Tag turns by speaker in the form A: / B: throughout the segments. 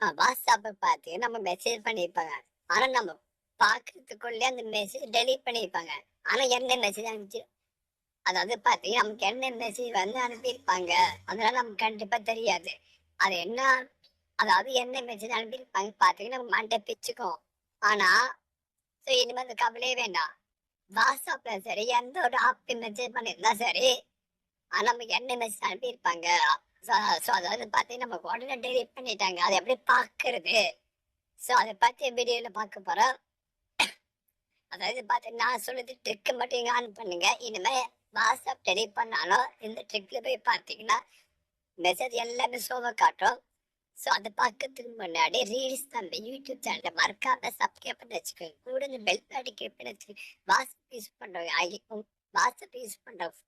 A: வாட்ஸ்அப்பை பார்த்து நம்ம மெசேஜ் பண்ணியிருப்பாங்க. ஆனா நம்ம பாக்குறதுக்குள்ளே அந்த மெசேஜ் டெலீட் பண்ணியிருப்பாங்க. ஆனா என்ன மெசேஜ் அனுப்பிச்சு அதாவது பார்த்தீங்கன்னா நமக்கு என்ன மெசேஜ் வந்து அனுப்பியிருப்பாங்க? அதனால நமக்கு கண்டிப்பா தெரியாது. அது என்ன அதாவது என்ன மெசேஜ் அனுப்பியிருப்பாங்க பார்த்தீங்கன்னா நம்ம மண்டை பிச்சுக்கும் ஆனா ஸோ இனிமேல் அந்த கவலையே வேண்டாம். வாட்ஸ்அப்ல சரி எந்த ஒரு ஆப் மெசேஜ் பண்ணியிருந்தா சரி ஆனா நமக்கு என்ன மெசேஜ் அனுப்பியிருப்பாங்க? ஸோ அதாவது பார்த்தீங்கன்னா நம்ம உடனே டெலிட் பண்ணிட்டாங்க. அதை எப்படி பார்க்கறது? ஸோ அதை பற்றி வீடியோவில் பார்க்க போகிறோம் அதாவது பார்த்து நான் சொல்லுது ட்ரிக்கு மட்டும் இங்கே ஆன் பண்ணுங்க. இனிமேல் வாட்ஸ்அப் டெலிட் பண்ணாலும் இந்த ட்ரிக்கில் போய் பார்த்தீங்கன்னா மெசேஜ் எல்லாமே ஷோவை காட்டும். ஸோ அதை பார்க்கறதுக்கு முன்னாடி ரீல்ஸ் தான் யூடியூப் சேனலை மறக்காம சப்ஸ்கிரைப் பண்ணி வச்சுக்கோங்க. கூட இந்த பெல் பாடி கிளிக் பண்ணி வச்சுக்கோங்க. வாட்ஸ்அப் யூஸ் பண்ணுறவங்க வாட்ஸ்அப் யூஸ் பண்ணுறவங்க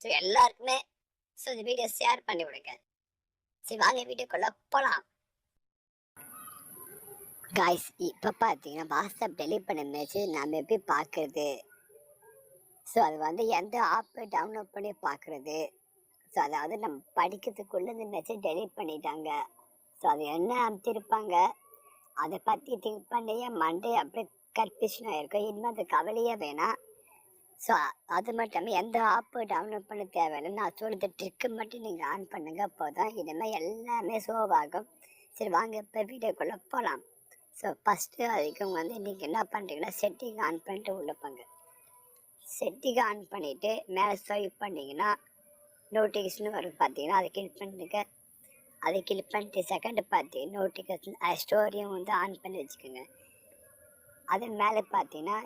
A: ஸோ எல்லாருக்குமே ஸோ இந்த வீடியோ ஷேர் பண்ணி விடுங்க. சரி வாங்க வீடியோக்குள்ள போகலாம் காய்ஸ் இப்போ பார்த்தீங்கன்னா வாட்ஸ்அப் டெலிட் பண்ண மெசேஜ் நம்ம எப்படி பார்க்கறது ஸோ அது வந்து எந்த ஆப்பை டவுன்லோட் பண்ணி பார்க்கறது ஸோ அதாவது நம்ம படிக்கிறதுக்குள்ளே இந்த மெசேஜ் டெலிட் பண்ணிட்டாங்க. ஸோ அது என்ன அமைச்சிருப்பாங்க அதை பற்றி திங்க் பண்ணியே மண்டே அப்படியே கன்ஃபியூஷன் ஆயிருக்கும். இனிமேல் அது கவலையே வேணாம். ஸோ அது மட்டும் இல்லாமல் எந்த ஆப்பு டவுன்லோட் பண்ண தேவையில்லை நான் சொல்கிற ட்ரிக்கு மட்டும் நீங்கள் ஆன் பண்ணுங்க போதும். இனிமேல் எல்லாமே சோவாகும் சரி வாங்க இப்போ வீடியோக்குள்ளே போகலாம் ஸோ ஃபஸ்ட்டு அதுக்கு வந்து நீங்கள் என்ன பண்ணுறீங்கன்னா செட்டிங் ஆன் பண்ணிட்டு உள்ளே போங்க. செட்டிங் ஆன் பண்ணிவிட்டு மேலே ஸ்வைப் பண்ணிங்கன்னா நோட்டிஃபிகேஷன் வரும் பார்த்தீங்கன்னா அதை கிளிக் பண்ணுங்க. அதை கிளிக் பண்ணிட்டு செகண்ட் பார்த்து நோட்டிஃபிகேஷன் ஸ்டோரியும் வந்து ஆன் பண்ணி வச்சுக்கோங்க. அது மேலே பார்த்தீங்கன்னா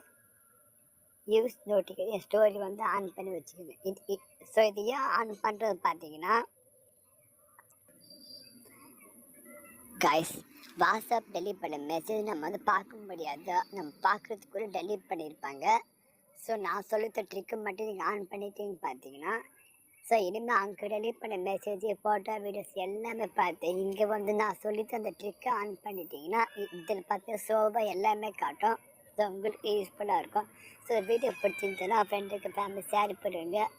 A: யூஸ் நோட்டிஃபிகேஷன் ஸ்டோரி வந்து ஆன் பண்ணி வச்சுக்கோங்க. இது ஸோ இது ஏன் ஆன் பண்ணுறது பார்த்தீங்கன்னா கைஸ் வாட்ஸ்அப் டெலீட் பண்ண மெசேஜ் நம்ம வந்து பார்க்க முடியாது நம்ம பார்க்குறதுக்குள்ளே டெலீட் பண்ணியிருப்பாங்க. ஸோ நான் சொல்லித்த ட்ரிக்கு மட்டும் நீங்கள் ஆன் பண்ணிட்டீங்க பார்த்தீங்கன்னா ஸோ இனிமேல் அங்கே டெலீட் பண்ண மெசேஜ் ஃபோட்டோ வீடியோஸ் எல்லாமே பார்த்து இங்கே வந்து நான் சொல்லித்த அந்த ட்ரிக்கை ஆன் பண்ணிட்டீங்கன்னா இதில் பார்த்து சோபா எல்லாமே காட்டும். ஸோ உங்களுக்கு யூஸ்ஃபுல்லாக இருக்கும். ஸோ வீடியோ பிடிச்சிருந்துச்சுன்னா ஃப்ரெண்டுக்கு ஃபேமிலி ஷேர் பண்ணுங்கள்